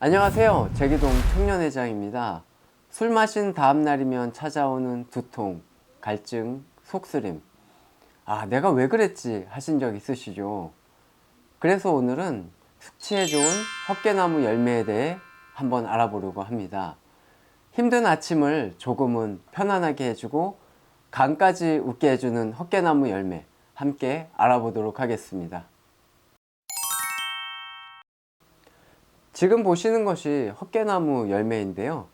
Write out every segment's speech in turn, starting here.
안녕하세요. 제기동 청년회장입니다. 술 마신 다음 날이면 찾아오는 두통, 갈증, 속쓰림. 아, 내가 왜 그랬지 하신 적 있으시죠? 그래서 오늘은 숙취에 좋은 헛개나무 열매에 대해 한번 알아보려고 합니다. 힘든 아침을 조금은 편안하게 해주고 간까지 웃게 해주는 헛개나무 열매 함께 알아보도록 하겠습니다. 지금 보시는 것이 헛개나무 열매인데요.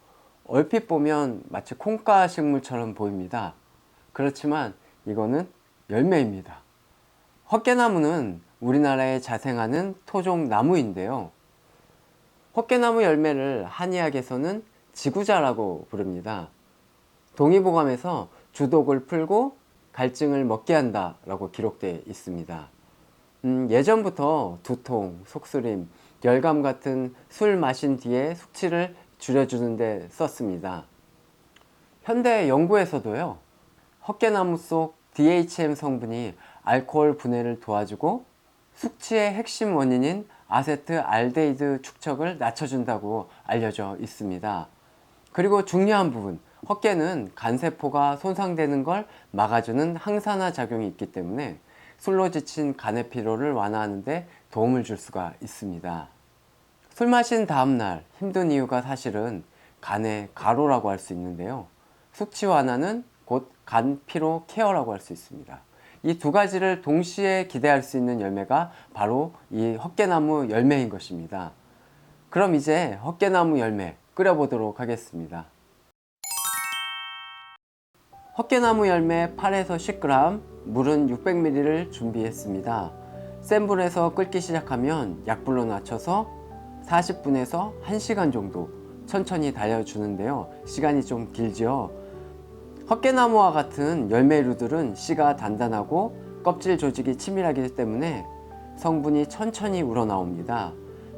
얼핏 보면 마치 콩가 식물처럼 보입니다. 그렇지만 이거는 열매입니다. 헛개나무는 우리나라에 자생하는 토종 나무인데요. 헛개나무 열매를 한의학에서는 지구자라고 부릅니다. 동의보감에서 주독을 풀고 갈증을 먹게 한다라고 기록되어 있습니다. 음, 예전부터 두통, 속쓰림, 열감 같은 술 마신 뒤에 숙취를 줄여주는데 썼습니다. 현대 연구에서도요, 헛개나무 속 DHM 성분이 알코올 분해를 도와주고 숙취의 핵심 원인인 아세트 알데히드 축적을 낮춰준다고 알려져 있습니다. 그리고 중요한 부분, 헛개는 간세포가 손상되는 걸 막아주는 항산화 작용이 있기 때문에 술로 지친 간의 피로를 완화하는데 도움을 줄 수가 있습니다. 술 마신 다음 날 힘든 이유가 사실은 간의 가로라고 할 수 있는데요. 숙취 완화는 곧 간 피로 케어라고 할 수 있습니다. 이 두 가지를 동시에 기대할 수 있는 열매가 바로 이 헛개나무 열매인 것입니다. 그럼 이제 헛개나무 열매 끓여보도록 하겠습니다. 헛개나무 열매 8에서 10g, 물은 600ml를 준비했습니다. 센 불에서 끓기 시작하면 약불로 낮춰서 40분에서 1시간 정도 천천히 달여주는데요. 시간이 좀 길죠. 헛개나무와 같은 열매류들은 씨가 단단하고 껍질 조직이 치밀하기 때문에 성분이 천천히 우러나옵니다.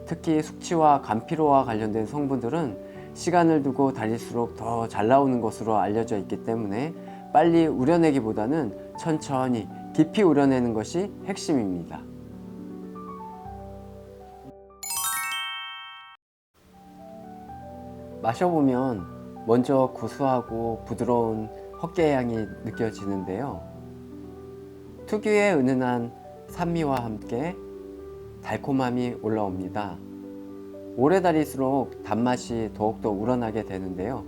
특히 숙취와 간피로와 관련된 성분들은 시간을 두고 달릴수록 더 잘 나오는 것으로 알려져 있기 때문에 빨리 우려내기보다는 천천히 깊이 우려내는 것이 핵심입니다. 마셔보면 먼저 구수하고 부드러운 헛개 향이 느껴지는데요. 특유의 은은한 산미와 함께 달콤함이 올라옵니다. 오래 달릴수록 단맛이 더욱더 우러나게 되는데요.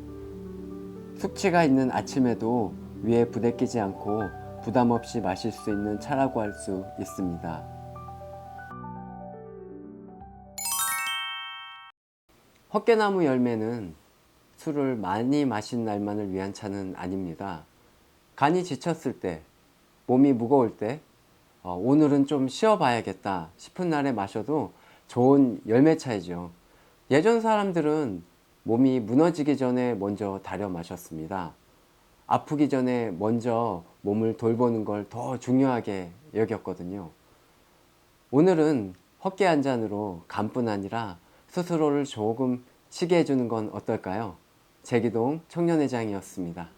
숙취가 있는 아침에도 위에 부대끼지 않고 부담 없이 마실 수 있는 차라고 할 수 있습니다. 헛개나무 열매는 술을 많이 마신 날만을 위한 차는 아닙니다. 간이 지쳤을 때, 몸이 무거울 때, 어, 오늘은 좀 쉬어봐야겠다 싶은 날에 마셔도 좋은 열매 차이죠. 예전 사람들은 몸이 무너지기 전에 먼저 달여 마셨습니다. 아프기 전에 먼저 몸을 돌보는 걸 더 중요하게 여겼거든요. 오늘은 헛개 한 잔으로 간뿐 아니라 스스로를 조금 쉬게 해주는 건 어떨까요? 제기동 청년회장이었습니다.